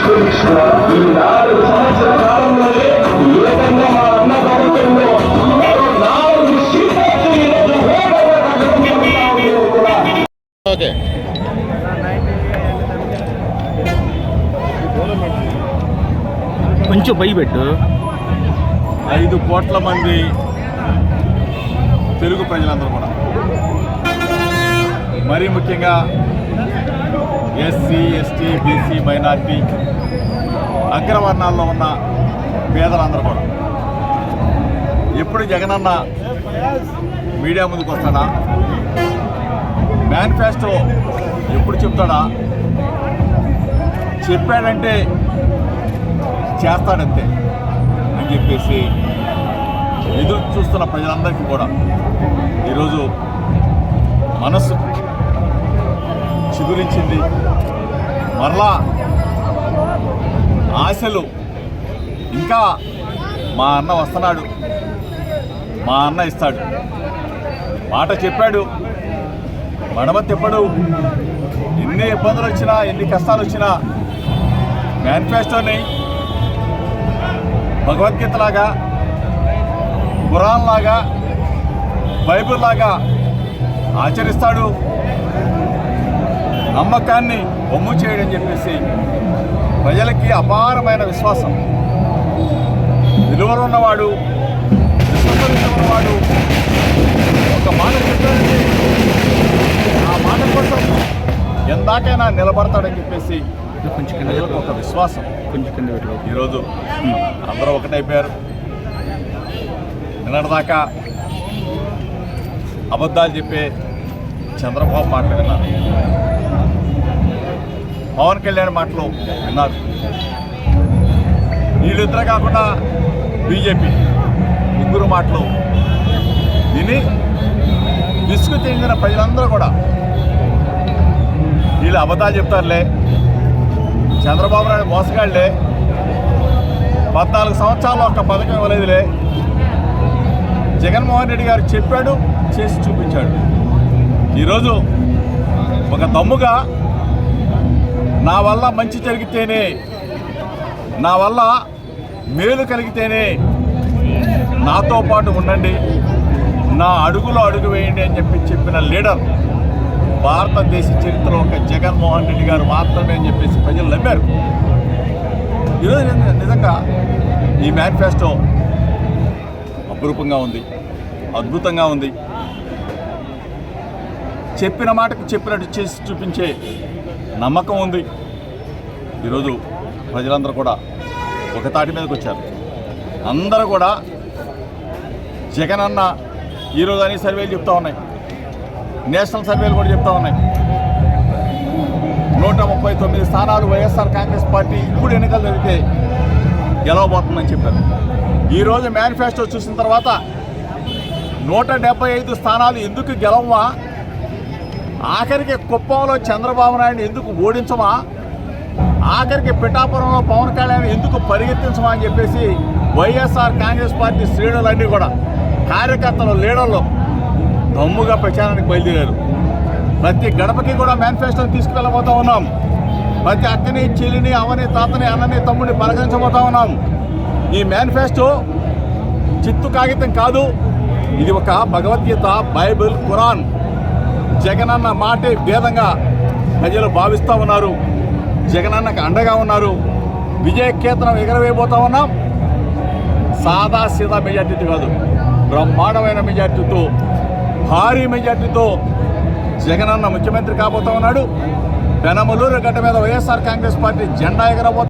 సుభిక్ష ఈ నాలుగు సంవత్సరాల కాలంలోనే ఏకంగా మా అన్న ప్రభుత్వంలో నాలుగు సీట్లు ఈరోజు ఓకే. కొంచెం పై పెట్టు. ఐదు కోట్ల మంది తెలుగు ప్రజలందరూ కూడా. మరీ ముఖ్యంగా ఎస్సీ ఎస్టీ బీసీ మైనార్టీ అగ్రవర్ణాల్లో ఉన్న పేదలందరూ కూడా. ఎప్పుడు జగనన్న మీడియా ముందుకు వస్తాడా? మేనిఫెస్టో ఎప్పుడు చెప్తాడా? చెప్పాడంటే చేస్తాడంతే అని చెప్పేసి ఎదురు చూస్తున్న ప్రజలందరికీ కూడా ఈరోజు మనస్సు చిగురించింది. మరలా ఆశలు. ఇంకా మా అన్న వస్తున్నాడు. మా అన్న ఇస్తాడు. మాట చెప్పాడు. మడమ తిప్పడు ఎన్ని ఇబ్బందులు వచ్చినా ఎన్ని కష్టాలు వచ్చినా మేనిఫెస్టోని భగవద్గీతలాగా లాగా బైబుల్లాగా బైబిల్ లాగా ఆచరిస్తాడు. నమ్మకాన్ని బొమ్ము చేయడం చెప్పేసి ప్రజలకి అపారమైన విశ్వాసం. విలువలు ఉన్నవాడు విశ్వసనీయత ఉన్నవాడు ఒక మాట చెప్పాడంటే ఆ మాట కోసం ఎందాకైనా నిలబడతాడని చెప్పేసి కొంచెం ప్రజలకు ఒక విశ్వాసం. కొంచెం కింద ఈరోజు అందరూ ఒకటైపోయారు నిన్నటిదాకా అబద్ధాలు చెప్పే చంద్రబాబు మాటలు విన్నారు. పవన్ కళ్యాణ్ మాటలు విన్నారు. వీళ్ళిద్దరే కాకుండా బీజేపీ ముగ్గురు మాటలు విని విసుగు చెందిన ప్రజలందరూ కూడా వీళ్ళు అబద్ధాలు చెప్తారులే. చంద్రబాబు నాయుడు మోసగాళ్ళే పద్నాలుగు సంవత్సరాలు ఒక్క పథకం ఇవ్వలేదులే. జగన్మోహన్ రెడ్డి గారు చెప్పాడు చేసి చూపించాడు. ఈరోజు ఒక దమ్ముగా నా వల్ల మంచి జరిగితేనే నా వల్ల మేలు కలిగితేనే నాతో పాటు ఉండండి నా అడుగులో అడుగు వేయండి అని చెప్పి చెప్పిన లీడర్ భారతదేశ చరిత్రలో ఒక జగన్మోహన్ రెడ్డి గారు మాత్రమే అని చెప్పేసి ప్రజలు నమ్మారు. ఈరోజు నిజంగా ఈ మేనిఫెస్టో అపురూపంగా ఉంది అద్భుతంగా ఉంది. చెప్పిన మాటకు చెప్పినట్టు చేసి చూపించే నమ్మకం ఉంది. ఈరోజు ప్రజలందరూ కూడా ఒక తాటి మీదకి వచ్చారు. అందరూ కూడా జగన్ అన్న ఈరోజు అనే సర్వేలు చెప్తా ఉన్నాయి. నేషనల్ సర్వేలు కూడా చెప్తా ఉన్నాయి. నూట ముప్పై తొమ్మిది స్థానాలు వైఎస్ఆర్ కాంగ్రెస్ పార్టీ ఇప్పుడు ఎన్నికలు జరిగితే గెలవబోతుందని చెప్పారు. ఈరోజు మేనిఫెస్టో చూసిన తర్వాత నూట డెబ్బై ఐదు స్థానాలు ఎందుకు గెలవమా? ఆఖరికి కుప్పంలో చంద్రబాబు నాయుడు ఎందుకు ఓడించమా? ఆఖరికి పిఠాపురంలో పవన్ కళ్యాణ్ ఎందుకు పరిగెత్తించమా అని చెప్పేసి వైఎస్ఆర్ కాంగ్రెస్ పార్టీ శ్రేణులన్నీ కూడా కార్యకర్తలు లీడర్లు దమ్ముగా ప్రచారానికి బయలుదేరారు. ప్రతి గడపకి కూడా మేనిఫెస్టోని తీసుకువెళ్ళబోతా ఉన్నాం. ప్రతి అక్కని చెల్లిని అవని తాతని అన్నని తమ్ముడిని పలకరించబోతా ఉన్నాం. ఈ మేనిఫెస్టో చిత్తు కాగితం కాదు. ఇది ఒక భగవద్గీత బైబిల్ ఖురాన్. జగనన్న మాటే భేదంగా ప్రజలు భావిస్తూ ఉన్నారు. జగనన్నకు అండగా ఉన్నారు. విజయకేతనం ఎగరవేయబోతా ఉన్నాం. సాదా సీదా మెజార్టీతో కాదు బ్రహ్మాండమైన మెజార్టీతో భారీ మెజార్టీతో జగనన్న ముఖ్యమంత్రి కాబోతా ఉన్నాడు. పెనమలూరు గడ్డ మీద వైఎస్ఆర్ కాంగ్రెస్ పార్టీ జెండా ఎగరబోతా